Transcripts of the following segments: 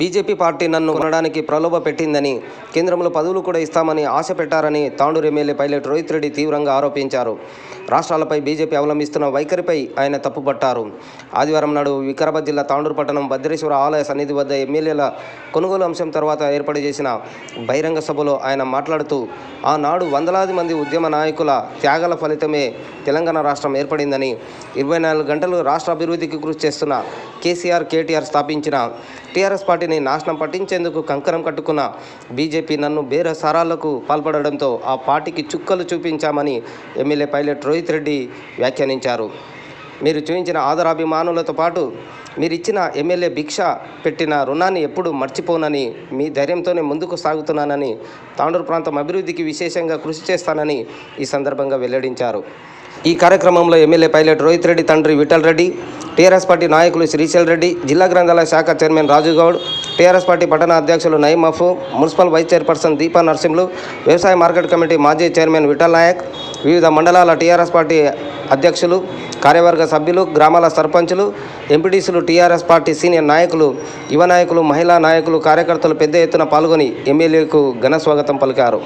BJP party నన్ను కొనడానికి ప్రలోభ పెట్టిందని కేంద్రంలో పదవులు కూడా ఇస్తామని ఆశ పెట్టారని తాండూరు ఎమ్మెల్యే పైలట్ రోహిత్ రెడ్డి తీవ్రంగా ఆరోపించారు. రాష్ట్రాలపై బీజేపీ అవలంబిస్తున్న వైఖరిపై ఆయన తప్పుపట్టారు. ఆదివారం నాడు వికారాబాద్ జిల్లా తాండూరు పట్టణం భద్రేశ్వర ఆలయ సన్నిధి వద్ద ఎమ్మెల్యేల కొనుగోలు అంశం తర్వాత ఏర్పాటు చేసిన బహిరంగ సభలో ఆయన మాట్లాడుతూ ఆనాడు వందలాది మంది ఉద్యమ నాయకుల త్యాగాల ఫలితమే తెలంగాణ రాష్ట్రం ఏర్పడిందని ఇరవై నాలుగు గంటలు రాష్ట్ర అభివృద్ధికి కృషి చేస్తున్న కేసీఆర్ కేటీఆర్ స్థాపించిన టీఆర్ఎస్ పార్టీ పార్టీని నాశనం పట్టించేందుకు కంకణం కట్టుకున్న బీజేపీ నన్ను బేర సారాలకు పాల్పడడంతో ఆ పార్టీకి చుక్కలు చూపించామని ఎమ్మెల్యే పైలట్ రోహిత్ రెడ్డి వ్యాఖ్యానించారు. మీరు చూపించిన ఆదరాభిమానులతో పాటు మీరు ఇచ్చిన ఎమ్మెల్యే భిక్ష పెట్టిన రుణాన్ని ఎప్పుడు మర్చిపోనని మీ ధైర్యంతోనే ముందుకు సాగుతున్నానని తాండూరు ప్రాంతం అభివృద్ధికి విశేషంగా కృషి చేస్తానని ఈ సందర్భంగా వెల్లడించారు. ఈ కార్యక్రమంలో ఎమ్మెల్యే పైలట్ రోహిత్ రెడ్డి తండ్రి విఠల్ రెడ్డి టీఆర్ఎస్ పార్టీ నాయకులు శ్రీశైల్ రెడ్డి జిల్లా గ్రంథాలయ శాఖ chairman Raju Goud TRS party పట్టణ అధ్యక్షులు నయీమఫ్ municipal vice chairperson Deepa Narasimhulu వ్యవసాయ మార్కెట్ కమిటీ మాజీ చైర్మన్ విఠల్ నాయక్ వివిధ మండలాల టీఆర్ఎస్ పార్టీ అధ్యక్షులు కార్యవర్గ సభ్యులు గ్రామాల సర్పంచులు ఎంపీటీసీలు టీఆర్ఎస్ పార్టీ సీనియర్ నాయకులు యువ నాయకులు మహిళా నాయకులు కార్యకర్తలు పెద్ద ఎత్తున పాల్గొని ఎమ్మెల్యేకు ఘన స్వాగతం పలికారు.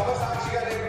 సభ సాక్షిగా నేను